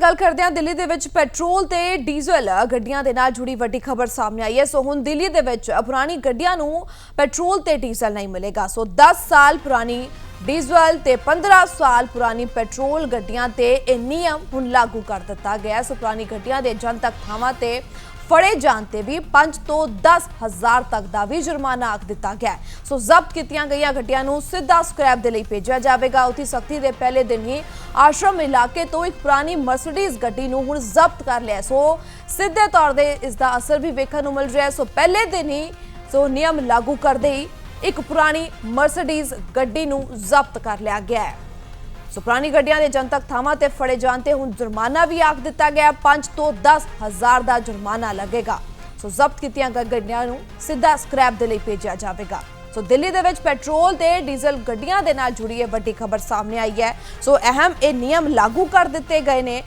ਗੱਲ ਕਰਦੇ ਹਾਂ ਦਿੱਲੀ ਦੇ ਵਿੱਚ ਪੈਟਰੋਲ ਤੇ ਡੀਜ਼ਲ ਗੱਡੀਆਂ ਦੇ ਨਾਲ ਜੁੜੀ ਵੱਡੀ ਖਬਰ ਸਾਹਮਣੇ ਆਈ ਹੈ। ਸੋ ਹੁਣ ਦਿੱਲੀ ਦੇ ਵਿੱਚ ਪੁਰਾਣੀ ਗੱਡੀਆਂ ਨੂੰ ਪੈਟਰੋਲ ਤੇ ਡੀਜ਼ਲ ਨਹੀਂ ਮਿਲੇਗਾ। ਸੋ 10 ਸਾਲ ਪੁਰਾਣੀ ਡੀਜ਼ਲ ਤੇ 15 ਸਾਲ ਪੁਰਾਣੀ ਪੈਟਰੋਲ ਗੱਡੀਆਂ ਤੇ ਇਹ ਨਿਯਮ ਹੁਣ ਲਾਗੂ ਕਰ ਦਿੱਤਾ ਗਿਆ ਸੋ ਪੁਰਾਣੀ ਗੱਡੀਆਂ ਦੇ ਜਨਤਕ ਥਾਵਾਂ ਤੇ ਫੜੇ ਜਾਣ ਤੇ ਵੀ 5 ਤੋਂ 10 ਹਜ਼ਾਰ ਤੱਕ ਦਾ ਵੀ ਜੁਰਮਾਨਾ ਆਖ ਦਿੱਤਾ ਗਿਆ ਸੋ ਜ਼ਬਤ ਕੀਤੀਆਂ ਗਈਆਂ ਗੱਡੀਆਂ ਨੂੰ ਸਿੱਧਾ ਸਕ੍ਰੈਪ ਦੇ ਲਈ ਭੇਜਿਆ ਜਾਵੇਗਾ। ਉਤੀ ਸਖਤੀ ਦੇ ਪਹਿਲੇ ਦਿਨ ਹੀ ਆਸ਼ਰਮ ਇਲਾਕੇ ਤੋਂ ਇੱਕ ਪੁਰਾਣੀ ਮਰਸੀਡੀਜ਼ ਗੱਡੀ ਨੂੰ ਹੁਣ ਜ਼ਬਤ ਕਰ ਲਿਆ ਸੋ ਸਿੱਧੇ ਤੌਰ ਤੇ ਇਸ ਦਾ ਅਸਰ ਵੀ ਵੇਖਣ ਨੂੰ ਮਿਲ ਰਿਹਾ ਸੋ ਪਹਿਲੇ ਦਿਨ ਹੀ ਸੋ ਨਿਯਮ ਲਾਗੂ ਕਰਦੇ ਹੀ ਇੱਕ ਪੁਰਾਣੀ ਮਰਸੀਡੀਜ਼ ਗੱਡੀ ਨੂੰ ਜ਼ਬਤ ਕਰ ਲਿਆ ਗਿਆ ਹੈ। ਸੋ ਪੁਰਾਣੀ ਗੱਡੀਆਂ ਦੇ ਜਨਤਕ ਥਾਵਾਂ ਤੇ ਫੜੇ ਜਾਣ ਤੇ ਹੁਣ ਜੁਰਮਾਨਾ ਵੀ ਆਖ ਦਿੱਤਾ ਗਿਆ। 5 ਤੋਂ 10 ਹਜ਼ਾਰ ਦਾ ਜੁਰਮਾਨਾ ਲੱਗੇਗਾ। ਸੋ ਜ਼ਬਤ ਕੀਤੀਆਂ ਗੱਡੀਆਂ ਨੂੰ ਸਿੱਧਾ ਸਕ੍ਰੈਪ ਦੇ ਲਈ ਭੇਜਿਆ ਜਾਵੇਗਾ। ਸੋ ਦਿੱਲੀ ਦੇ ਵਿੱਚ ਪੈਟਰੋਲ ਤੇ ਡੀਜ਼ਲ ਗੱਡੀਆਂ ਦੇ ਨਾਲ ਜੁੜੀ ਇਹ ਵੱਡੀ ਖਬਰ ਸਾਹਮਣੇ ਆਈ ਹੈ। ਸੋ ਅਹਿਮ ਇਹ ਨਿਯਮ ਲਾਗੂ ਕਰ ਦਿੱਤੇ ਗਏ ਨੇ।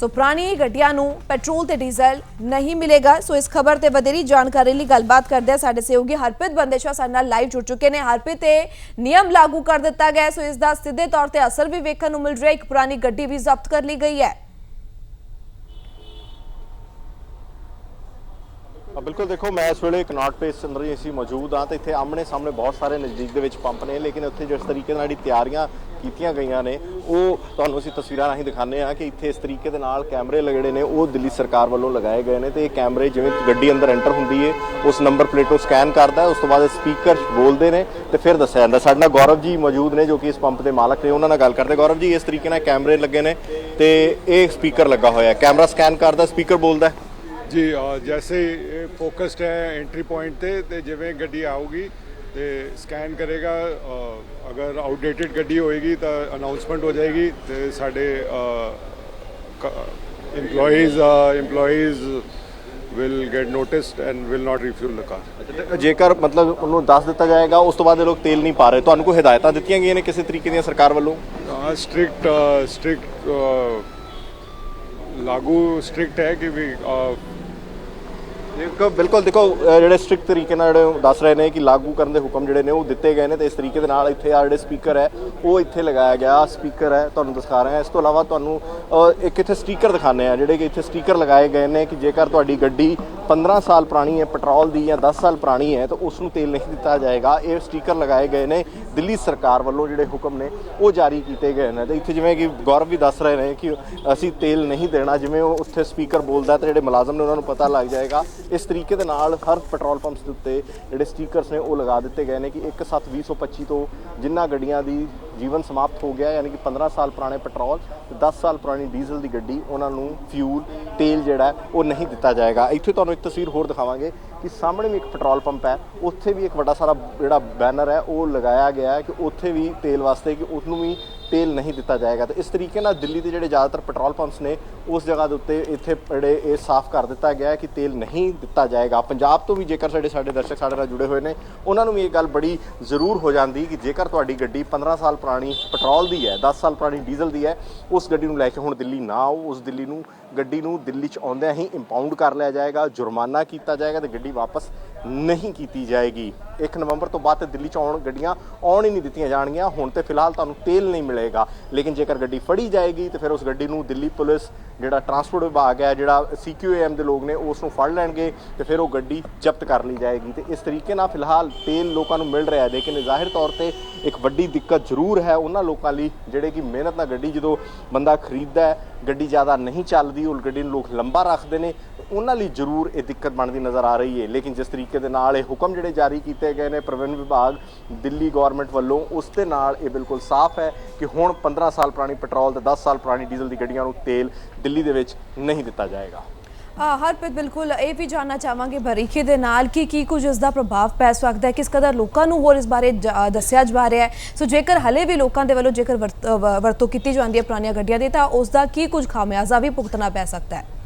ਸੋ ਪੁਰਾਣੀ ਗੱਡੀਆਂ ਨੂੰ ਪੈਟਰੋਲ ਤੇ ਡੀਜ਼ਲ ਨਹੀਂ ਮਿਲੇਗਾ। ਸੋ ਇਸ ਖਬਰ ਤੇ ਵਧੇਰੀ ਜਾਣਕਾਰੀ ਲਈ ਗੱਲਬਾਤ ਕਰਦੇ ਆ ਸਾਡੇ ਸਹਿਯੋਗੀ ਹਰਪ੍ਰੀਤ ਬੰਦੇਸ਼ਾ ਸਾਡੇ ਨਾਲ ਲਾਈਵ ਜੁੜ ਚੁੱਕੇ ਨੇ। ਹਰਪ੍ਰੀਤ, ਇਹ ਨਿਯਮ ਲਾਗੂ ਕਰ ਦਿੱਤਾ ਗਿਆ ਸੋ ਇਸ ਦਾ ਸਿੱਧੇ ਤੌਰ ਤੇ ਅਸਰ ਵੀ ਵੇਖਣ ਨੂੰ ਮਿਲ ਰਿਹਾ ਇੱਕ ਪੁਰਾਣੀ ਗੱਡੀ ਵੀ ਜ਼ਬਤ ਕਰ ਲਈ ਗਈ ਹੈ। ਬਿਲਕੁਲ ਦੇਖੋ, ਮੈਂ ਇਸ ਵੇਲੇ ਕਨੌਟ ਪੇਸ ਅੰਦਰ ਹੀ ਅਸੀਂ ਮੌਜੂਦ ਹਾਂ ਤੇ ਇੱਥੇ ਆਮਣੇ ਸਾਹਮਣੇ ਬਹੁਤ ਸਾਰੇ ਨਜ਼ਦੀਕ ਦੇ ਵਿੱਚ ਪੰਪ ਨੇ, ਲੇਕਿਨ ਉੱਥੇ ਜਿਸ ਤਰੀਕੇ ਨਾਲ ਜਿਹੜੀ ਤਿਆਰੀਆਂ ਕੀਤੀਆਂ ਗਈਆਂ ਨੇ, ਉਹ ਤੁਹਾਨੂੰ ਅਸੀਂ ਤਸਵੀਰਾਂ ਰਾਹੀਂ ਦਿਖਾਉਂਦੇ ਆ ਕਿ ਇੱਥੇ ਇਸ ਤਰੀਕੇ ਦੇ ਨਾਲ ਕੈਮਰੇ ਜਿਹੜੇ ਨੇ, ਉਹ ਦਿੱਲੀ ਸਰਕਾਰ ਵੱਲੋਂ ਲਗਾਏ ਗਏ ਨੇ ਤੇ ਇਹ ਕੈਮਰੇ ਜਿਵੇਂ ਗੱਡੀ ਅੰਦਰ ਐਂਟਰ ਹੁੰਦੀ ਹੈ ਉਸ ਨੰਬਰ ਪਲੇਟ ਨੂੰ ਸਕੈਨ ਕਰਦਾ ਹੈ, ਉਸ ਤੋਂ ਬਾਅਦ ਸਪੀਕਰ ਬੋਲਦੇ ਨੇ ਤੇ ਫਿਰ ਦੱਸਿਆ ਜਾਂਦਾ। ਸਾਡੇ ਨਾਲ ਗੌਰਵ ਜੀ ਮੌਜੂਦ ਨੇ ਜੋ ਕਿ ਇਸ ਪੰਪ ਦੇ ਮਾਲਕ ਨੇ, ਉਹਨਾਂ ਨਾਲ ਗੱਲ ਕਰਦੇ ਗੌਰਵ ਜੀ, ਇਸ ਤਰੀਕੇ ਨਾਲ ਕੈਮਰੇ ਲੱਗੇ ਨੇ ਤੇ ਇਹ ਸਪੀਕਰ ਲੱਗਾ ਹੋਇਆ ਹੈ। ਕੈਮਰਾ ਸਕੈਨ ਕਰਦਾ ਸਪੀਕਰ ਬੋਲਦਾ ਹੈ। ਜੀ ਜੈਸੇ ਹੀ ਫੋਕਸਡ ਹੈ ਐਂਟਰੀ ਪੁਆਇੰਟ ਤੇ ਤੇ ਜਿਵੇਂ ਗੱਡੀ ਆਊਗੀ ਤੇ ਸਕੈਨ ਕਰੇਗਾ ਅਗਰ ਆਊਟਡੇਟਡ ਗੱਡੀ ਹੋਏਗੀ ਤਾਂ ਅਨਾਉਂਸਮੈਂਟ ਹੋ ਜਾਏਗੀ ਤੇ ਸਾਡੇ EMPLOYEES EMPLOYEES will get noticed and will not refuel the car ਜੇਕਰ ਮਤਲਬ ਉਹਨੂੰ ਦੱਸ ਦਿੱਤਾ ਜਾਏਗਾ ਉਸ ਤੋਂ ਬਾਅਦ ਇਹ ਲੋਕ ਤੇਲ ਨਹੀਂ ਪਾ ਰਹੇ ਤੁਹਾਨੂੰ ਕੋਈ ਹਦਾਇਤਾਂ ਦਿੱਤੀਆਂ ਗਈਆਂ ਨੇ ਕਿਸੇ ਤਰੀਕੇ ਦੀਆਂ ਸਰਕਾਰ ਵੱਲੋਂ? ਸਟ੍ਰਿਕਟ ਸਟ੍ਰਿਕਟ ਲਾਗੂ ਸਟ੍ਰਿਕਟ ਹੈ ਕਿ ਵੀ ਦੇਖੋ ਬਿਲਕੁਲ ਦੇਖੋ ਅਹ ਜਿਹੜੇ ਸਟ੍ਰਿਕਟ ਤਰੀਕੇ ਨਾਲ ਜਿਹੜੇ ਉਹ ਦੱਸ ਰਹੇ ਨੇ ਕਿ ਲਾਗੂ ਕਰਨ ਦੇ ਹੁਕਮ ਜਿਹੜੇ ਨੇ ਉਹ ਦਿੱਤੇ ਗਏ ਨੇ ਤੇ ਇਸ ਤਰੀਕੇ ਦੇ ਨਾਲ ਇੱਥੇ ਆ ਜਿਹੜੇ ਸਪੀਕਰ ਹੈ ਉਹ ਇੱਥੇ ਲਗਾਇਆ ਗਿਆ। ਸਪੀਕਰ ਹੈ ਤੁਹਾਨੂੰ ਦਿਖਾ ਰਹੇ ਹਾਂ। ਇਸ ਤੋਂ ਇਲਾਵਾ ਤੁਹਾਨੂੰ ਅਹ, ਇੱਕ ਇੱਥੇ ਸਟicker ਦਿਖਾਣੇ ਆ ਜਿਹੜੇ ਕਿ ਇੱਥੇ ਸਟicker ਲਗਾਏ ਗਏ ਨੇ ਕਿ ਜੇਕਰ ਤੁਹਾਡੀ ਗੱਡੀ 15 ਸਾਲ ਪੁਰਾਣੀ ਹੈ, ਪੈਟਰੋਲ ਦੀ ਜਾਂ 10 ਸਾਲ ਪੁਰਾਣੀ ਹੈ, ਤਾਂ ਉਸ ਨੂੰ ਤੇਲ ਨਹੀਂ ਦਿੱਤਾ ਜਾਏਗਾ। ਇਹ ਸਟicker ਲਗਾਏ ਗਏ ਨੇ, ਦਿੱਲੀ ਸਰਕਾਰ ਵੱਲੋਂ ਜਿਹੜੇ ਹੁਕਮ ਨੇ, ਉਹ ਜਾਰੀ ਕੀਤੇ ਗਏ ਨੇ। ਤੇ ਇੱਥੇ ਜਿਵੇਂ ਕਿ ਗੌਰਵ ਵੀ ਦੱਸ ਰਹੇ ਨੇ ਕਿ ਅਸੀਂ ਤੇਲ ਨਹੀਂ ਦੇਣਾ, ਜਿਵੇਂ ਉਹ ਉੱਥੇ ਸਪੀਕਰ ਬੋਲਦਾ ਤੇ ਜਿਹੜੇ ਮੁਲਾਜ਼ਮ ਨੇ ਉਹਨਾਂ ਨੂੰ ਪਤਾ ਲੱਗ ਜਾਏਗਾ। ਇਸ ਤਰੀਕੇ ਦੇ ਨਾਲ ਹਰ ਪੈਟਰੋਲ ਪੰਪਸ ਦੇ ਉੱਤੇ ਜਿਹੜੇ ਸਟickers ਨੇ, ਉਹ ਲਗਾ ਦਿੱਤੇ ਗਏ ਨੇ ਕਿ 1/7/2025 ਤੋਂ ਜਿੰਨਾ ਗੱਡੀਆਂ ਦੀ ਜੀਵਨ ਸਮਾਪਤ ਹੋ ਗਿਆ, ਯਾਨੀ ਕਿ 15 ਸਾਲ ਪੁਰਾਣੇ ਪੈਟਰੋਲ ਤੇ 10 ਸਾਲ ਪੁਰਾਣੀ ਡੀਜ਼ਲ ਦੀ ਗੱਡੀ, ਉਹਨਾਂ ਨੂੰ ਫਿਊਲ ਤੇਲ ਜਿਹੜਾ ਉਹ ਨਹੀਂ ਦਿੱਤਾ ਜਾਏਗਾ। ਇੱਥੇ ਤੁਹਾਨੂੰ ਇੱਕ ਤਸਵੀਰ ਹੋਰ ਦਿਖਾਵਾਂਗੇ ਕਿ ਸਾਹਮਣੇ ਵੀ ਇੱਕ ਪੈਟਰੋਲ ਪੰਪ ਹੈ, ਉੱਥੇ ਵੀ ਇੱਕ ਵੱਡਾ ਸਾਰਾ ਜਿਹੜਾ ਬੈਨਰ ਹੈ, ਉਹ ਲਗਾਇਆ ਗਿਆ ਹੈ ਕਿ ਉੱਥੇ ਵੀ ਤੇਲ ਵਾਸਤੇ, ਕਿ ਉਸ ਨੂੰ ਵੀ ਤੇਲ ਨਹੀਂ ਦਿੱਤਾ ਜਾਏਗਾ। ਤੇ ਇਸ ਤਰੀਕੇ ਨਾਲ ਦਿੱਲੀ ਦੇ ਜਿਹੜੇ ਜ਼ਿਆਦਾਤਰ ਪੈਟਰੋਲ ਪੰਪਸ ਨੇ, ਉਸ ਜਗ੍ਹਾ ਦੇ ਉੱਤੇ ਇੱਥੇ ਜਿਹੜੇ ਇਹ ਸਾਫ਼ ਕਰ ਦਿੱਤਾ ਗਿਆ ਹੈ ਕਿ ਤੇਲ ਨਹੀਂ ਦਿੱਤਾ ਜਾਏਗਾ। ਪੰਜਾਬ ਤੋਂ ਵੀ ਜੇਕਰ ਸਾਡੇ ਸਾਡੇ ਦਰਸ਼ਕ ਸਾਡੇ ਨਾਲ ਜੁੜੇ ਹੋਏ ਨੇ, ਉਹਨਾਂ ਨੂੰ ਵੀ ਇਹ ਗੱਲ ਬੜੀ ਜ਼ਰੂਰ ਹੋ ਜਾਂਦੀ ਕਿ ਜੇਕਰ ਤੁਹਾਡੀ ਗੱਡੀ 15 ਸਾਲ ਪੁਰਾਣੀ ਪੈਟਰੋਲ ਦੀ ਹੈ 10 ਸਾਲ ਪੁਰਾਣੀ ਡੀਜ਼ਲ ਦੀ ਹੈ, ਉਸ ਗੱਡੀ ਨੂੰ ਲੈ ਕੇ ਹੁਣ ਦਿੱਲੀ ਨਾ ਆਓ। ਉਸ ਦਿੱਲੀ ਨੂੰ, ਗੱਡੀ ਨੂੰ ਦਿੱਲੀ 'ਚ ਆਉਂਦਿਆਂ ਹੀ ਇੰਪਾਊਂਡ ਕਰ ਲਿਆ ਜਾਏਗਾ, ਜੁਰਮਾਨਾ ਕੀਤਾ ਜਾਏਗਾ ਤੇ ਗੱਡੀ ਵਾਪਸ ਨਹੀਂ ਕੀਤੀ ਜਾਏਗੀ। 1 ਨਵੰਬਰ ਤੋਂ ਬਾਅਦ ਤੇ ਦਿੱਲੀ 'ਚ ਆਉਣ ਗੱਡੀਆਂ ਆਉਣ ਹੀ ਨਹੀਂ ਦਿੱਤੀਆਂ ਜਾਣਗੀਆਂ। ਹੁਣ ਤੇ ਫਿਲਹਾਲ ਤੁਹਾਨੂੰ ਤੇਲ ਨਹੀਂ ਮਿਲੇਗਾ। ਲੇਕਿਨ ਜੇਕਰ ਗੱਡੀ ਫੜੀ ਜਾਏਗੀ ਤੇ ਫਿਰ ਉਸ ਗੱਡੀ ਨੂੰ ਦਿੱਲੀ ਪੁਲਿਸ, ਜਿਹੜਾ ਟਰਾਂਸਪੋਰਟ ਵਿਭਾਗ ਹੈ, ਜਿਹੜਾ ਸੀਕਯੂਐਮ ਦੇ ਲੋਕ ਨੇ, ਉਸ ਨੂੰ ਫੜ ਲੈਣਗੇ ਤੇ ਫਿਰ ਉਹ ਗੱਡੀ ਜ਼ਬਤ ਕਰ ਲਈ ਜਾਏਗੀ। ਤੇ ਇਸ ਤਰੀਕੇ ਨਾਲ ਫਿਲਹਾਲ ਤੇਲ ਲੋਕਾਂ ਨੂੰ ਮਿਲ ਰਿਹਾ ਹੈ। ਲੇਕਿਨ ਜ਼ਾਹਿਰ ਤੌਰ ਤੇ ਇੱਕ ਵੱਡੀ ਦਿੱਕਤ ਜ਼ਰੂਰ ਹੈ ਉਹਨਾਂ ਲੋਕਾਂ ਲਈ, ਜਿਹੜੇ ਕਿ ਮਿਹਨਤ ਨਾਲ ਗੱਡੀ ਜਦੋਂ ਬੰਦਾ ਖਰੀਦਦਾ ਹੈ, ਗੱਡੀ ਜ਼ਿਆਦਾ ਨਹੀਂ ਚੱਲਦੀ, ਉਹ ਗੱਡੀ ਨੂੰ ਲੋਕ ਲੰਬਾ ਰੱਖਦੇ ਨੇ। ਉਹਨਾਂ ਲਈ ਜ਼ਰੂਰ ਇਹ ਦਿੱਕਤ ਬਣਦੀ ਨਜ਼ਰ ਆ ਰਹੀ ਹੈ। ਲੇਕਿਨ ਜਿਸ ਤਰੀਕੇ ਦੇ ਨਾਲ ਇਹ ਹੁਕਮ ਜਿਹੜੇ ਜਾਰੀ ਕੀਤੇ ਗਏ ਨੇ ਪ੍ਰਬੰਧ ਵਿਭਾਗ, ਦਿੱਲੀ ਗਵਰਨਮੈਂਟ ਵੱਲੋਂ, ਉਸ ਦੇ ਨਾਲ ਇਹ ਬਿਲਕੁਲ ਸਾਫ਼ ਹੈ ਕਿ ਹੁਣ 15 ਸਾਲ ਪੁਰਾਣੀ ਪੈਟਰੋਲ ਤੇ 10 ਸਾਲ ਪੁਰਾਣੀ ਡੀਜ਼ਲ ਦੀ ਗੱਡੀਆਂ ਨੂੰ ਤੇਲ ਦਿੱਲੀ ਦੇ ਵਿੱਚ ਨਹੀਂ ਦਿੱਤਾ ਜਾਏਗਾ। ਹਰਪ੍ਰੀਤ, ਬਿਲਕੁਲ ਇਹ ਵੀ ਜਾਨਣਾ ਚਾਹਾਂਗੇ ਬਰੀਕੀ ਦੇ ਨਾਲ ਕਿ ਕੀ ਕੁਝ ਇਸ ਦਾ ਪ੍ਰਭਾਵ ਪੈ ਸਕਦਾ ਹੈ, ਕਿਸ ਕਦਰ ਲੋਕਾਂ ਨੂੰ ਹੋਰ ਇਸ ਬਾਰੇ ਦੱਸਿਆ ਜਾ ਰਿਹਾ ਹੈ। ਸੋ ਜੇਕਰ ਹਲੇ ਵੀ ਲੋਕਾਂ ਦੇ ਵੱਲੋਂ ਜੇਕਰ ਵਰਤੋਂ ਕੀਤੀ ਜਾਂਦੀ ਹੈ ਪੁਰਾਣੀਆਂ ਗੱਡੀਆਂ ਦੀ, ਤਾਂ ਉਸ ਦਾ ਕੀ ਕੁਝ ਖਾਮਿਆਜ਼ਾ ਵੀ ਭੁਗਤਣਾ ਪੈ ਸਕਦਾ ਹੈ।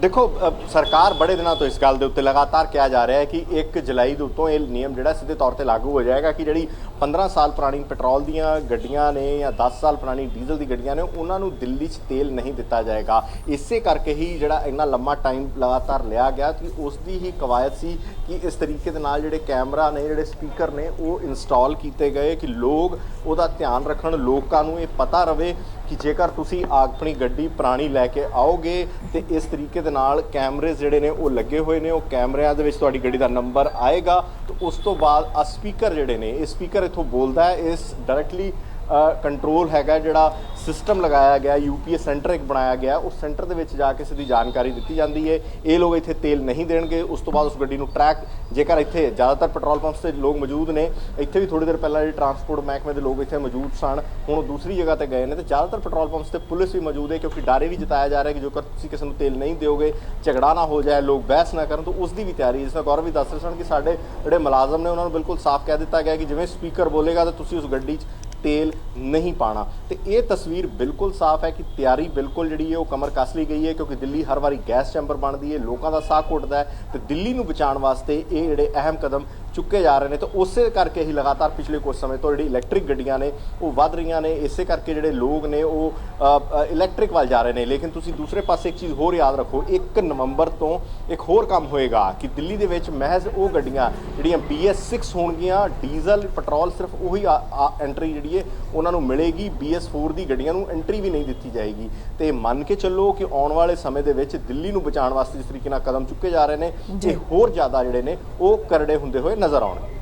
ਦੇਖੋ ਸਰਕਾਰ ਬੜੇ ਦਿਨਾਂ ਤੋਂ ਇਸ ਗੱਲ ਦੇ ਉੱਤੇ ਲਗਾਤਾਰ ਕਿਹਾ ਜਾ ਰਿਹਾ ਹੈ ਕਿ 1 ਜੁਲਾਈ ਦੇ ਉੱਤੋਂ ਇਹ ਨਿਯਮ ਜਿਹੜਾ ਸਿੱਧੇ ਤੌਰ ਤੇ ਲਾਗੂ ਹੋ ਜਾਏਗਾ ਕਿ ਜਿਹੜੀ 15 ਸਾਲ ਪੁਰਾਣੀ ਪੈਟਰੋਲ ਦੀਆਂ ਗੱਡੀਆਂ ਨੇ ਜਾਂ 10 ਸਾਲ ਪੁਰਾਣੀ ਡੀਜ਼ਲ ਦੀ ਗੱਡੀਆਂ ਨੇ, ਉਹਨਾਂ ਨੂੰ ਦਿੱਲੀ 'ਚ ਤੇਲ ਨਹੀਂ ਦਿੱਤਾ ਜਾਏਗਾ। ਇਸੇ ਕਰਕੇ ਹੀ ਜਿਹੜਾ ਇੰਨਾ ਲੰਮਾ ਟਾਈਮ ਲਗਾਤਾਰ ਲਿਆ ਗਿਆ ਕਿ ਉਸ ਦੀ ਹੀ ਕਵਾਇਦ ਸੀ ਕਿ ਇਸ ਤਰੀਕੇ ਦੇ ਨਾਲ ਜਿਹੜੇ ਕੈਮਰਾ ਨੇ, ਜਿਹੜੇ ਸਪੀਕਰ ਨੇ, ਉਹ ਇੰਸਟਾਲ ਕੀਤੇ ਗਏ ਕਿ ਲੋਕ ਉਹਦਾ ਧਿਆਨ ਰੱਖਣ, ਲੋਕਾਂ ਨੂੰ ਇਹ ਪਤਾ ਰਵੇ ਕਿ ਜੇਕਰ ਤੁਸੀਂ ਆਪਣੀ ਗੱਡੀ ਪੁਰਾਣੀ ਲੈ ਕੇ ਆਓਗੇ ਤੇ ਇਸ ਤਰੀਕੇ ਦੇ ਨਾਲ ਕੈਮਰੇ ਜਿਹੜੇ ਨੇ ਉਹ ਲੱਗੇ ਹੋਏ ਨੇ, ਉਹ ਕੈਮਰਿਆਂ ਦੇ ਵਿੱਚ ਤੁਹਾਡੀ ਗੱਡੀ ਦਾ ਨੰਬਰ ਆਏਗਾ। ਤੇ ਉਸ ਤੋਂ ਬਾਅਦ ਆ ਸਪੀਕਰ ਜਿਹੜੇ ਨੇ, ਇਹ ਸਪੀਕਰ ਇਥੋਂ ਬੋਲਦਾ ਹੈ, ਇਸ ਡਾਇਰੈਕਟਲੀ ਕੰਟਰੋਲ ਹੈਗਾ ਜਿਹੜਾ ਸਿਸਟਮ ਲਗਾਇਆ ਗਿਆ ਯੂਪੀਐਸ ਸੈਂਟਰ ਇੱਕ ਬਣਾਇਆ ਗਿਆ, ਉਸ ਸੈਂਟਰ ਦੇ ਵਿੱਚ ਜਾ ਕੇ ਸਿੱਧੀ ਜਾਣਕਾਰੀ ਦਿੱਤੀ ਜਾਂਦੀ ਹੈ ਇਹ ਲੋਕ ਇੱਥੇ ਤੇਲ ਨਹੀਂ ਦੇਣਗੇ, ਉਸ ਤੋਂ ਬਾਅਦ ਉਸ ਗੱਡੀ ਨੂੰ ਟਰੈਕ ਜੇਕਰ ਇੱਥੇ ਜ਼ਿਆਦਾਤਰ ਪੈਟਰੋਲ ਪੰਪਸ ਤੇ ਲੋਕ ਮੌਜੂਦ ਨੇ, ਇੱਥੇ ਵੀ ਥੋੜੀ ਦੇਰ ਪਹਿਲਾਂ ਜਿਹੜੇ ਟਰਾਂਸਪੋਰਟ ਮਹਿਕਮੇ ਦੇ ਲੋਕ ਇੱਥੇ ਮੌਜੂਦ ਸਨ, ਹੁਣ ਉਹ ਦੂਸਰੀ ਜਗ੍ਹਾ ਤੇ ਗਏ ਨੇ, ਤੇ ਜ਼ਿਆਦਾਤਰ ਪੈਟਰੋਲ ਪੰਪਸ ਤੇ ਪੁਲਿਸ ਵੀ ਮੌਜੂਦ ਹੈ ਕਿਉਂਕਿ ਡਾਰੇ ਵੀ ਜਤਾਇਆ ਜਾ ਰਿਹਾ ਕਿ ਜੇਕਰ ਤੁਸੀਂ ਕਿਸੇ ਨੂੰ ਤੇਲ ਨਹੀਂ ਦਿਓਗੇ, ਝਗੜਾ ਨਾ ਹੋ ਜਾਏ, ਲੋਕ ਬਹਿਸ ਨਾ ਕਰਨ, ਤਾਂ ਉਸ ਦੀ ਵੀ ਤਿਆਰੀ ਜਿਸ ਤਰ੍ਹਾਂ ਗੌਰਵ ਵੀ ਦੱਸ ਰਹੇ ਸਨ ਕਿ ਸਾਡੇ ਜਿਹੜੇ ਮੁਲਾਜ਼ਮ ਨੇ, ਉਹਨਾਂ ਨੂੰ ਬਿਲਕੁਲ ਸਾਫ਼ ਕਹਿ ਦਿੱਤਾ ਗਿਆ ਕਿ ਜਿਵੇਂ ਸਪੀਕਰ ਬੋਲੇਗਾ, ਤਾਂ ਤੁਸੀਂ ਉਸ ਗੱਡੀ 'ਚ ਤੇਲ ਨਹੀਂ ਪਾਣਾ। ਤੇ ਇਹ ਤਸਵੀਰ ਬਿਲਕੁਲ ਸਾਫ਼ ਹੈ ਕਿ ਤਿਆਰੀ ਬਿਲਕੁਲ ਜਿਹੜੀ ਹੈ ਉਹ ਕਮਰ ਕੱਸ ਲਈ ਗਈ ਹੈ, ਕਿਉਂਕਿ ਦਿੱਲੀ ਹਰ ਵਾਰੀ ਗੈਸ ਚੈਂਬਰ ਬਣਦੀ ਹੈ, ਲੋਕਾਂ ਦਾ ਸਾਹ ਘੁੱਟਦਾ ਹੈ ਤੇ ਦਿੱਲੀ ਨੂੰ ਬਚਾਉਣ ਵਾਸਤੇ ਇਹ ਜਿਹੜੇ ਅਹਿਮ ਕਦਮ ਚੁੱਕੇ ਜਾ ਰਹੇ ਨੇ ਤੇ ਉਸੇ ਕਰਕੇ ਹੀ ਲਗਾਤਾਰ ਪਿਛਲੇ ਕੁਝ ਸਮੇਂ ਤੋਂ ਜਿਹੜੀ ਇਲੈਕਟ੍ਰਿਕ ਗੱਡੀਆਂ ਨੇ ਉਹ ਵੱਧ ਰਹੀਆਂ ਨੇ ਇਸੇ ਕਰਕੇ ਜਿਹੜੇ ਲੋਕ ਨੇ ਉਹ ਇਲੈਕਟ੍ਰਿਕ ਵੱਲ ਜਾ ਰਹੇ ਨੇ। ਲੇਕਿਨ ਤੁਸੀਂ ਦੂਸਰੇ ਪਾਸੇ ਇੱਕ ਚੀਜ਼ ਹੋਰ ਯਾਦ ਰੱਖੋ 1 ਨਵੰਬਰ ਤੋਂ ਇੱਕ ਹੋਰ ਕੰਮ ਹੋਏਗਾ ਕਿ ਦਿੱਲੀ ਦੇ ਵਿੱਚ ਮਹਿਜ਼ ਉਹ ਗੱਡੀਆਂ ਜਿਹੜੀਆਂ BS6 ਹੋਣਗੀਆਂ ਡੀਜ਼ਲ ਪੈਟਰੋਲ ਸਿਰਫ ਉਹੀ ਐਂਟਰੀ ਜਿਹੜੀ ਹੈ ਉਹਨਾਂ ਨੂੰ ਮਿਲੇਗੀ। BS4 ਦੀ ਗੱਡੀਆਂ ਨੂੰ ਐਂਟਰੀ ਵੀ ਨਹੀਂ ਦਿੱਤੀ ਜਾਏਗੀ। ਤੇ ਮੰਨ ਕੇ ਚੱਲੋ ਕਿ ਆਉਣ ਵਾਲੇ ਸਮੇਂ ਦੇ ਵਿੱਚ ਦਿੱਲੀ ਨੂੰ ਬਚਾਉਣ ਵਾਸਤੇ ਜਿਸ ਤਰੀਕੇ ਨਾਲ ਕਦਮ ਚੁੱਕੇ ਜਾ ਰਹੇ ਨੇ ਇਹ ਹੋਰ ਜ਼ਿਆਦਾ ਜਿਹੜੇ ਨੇ ਉਹ ਕਰੜੇ ਹੁੰਦੇ ਹੋਏ ਨਜ਼ਰ ਆਉਣਗੇ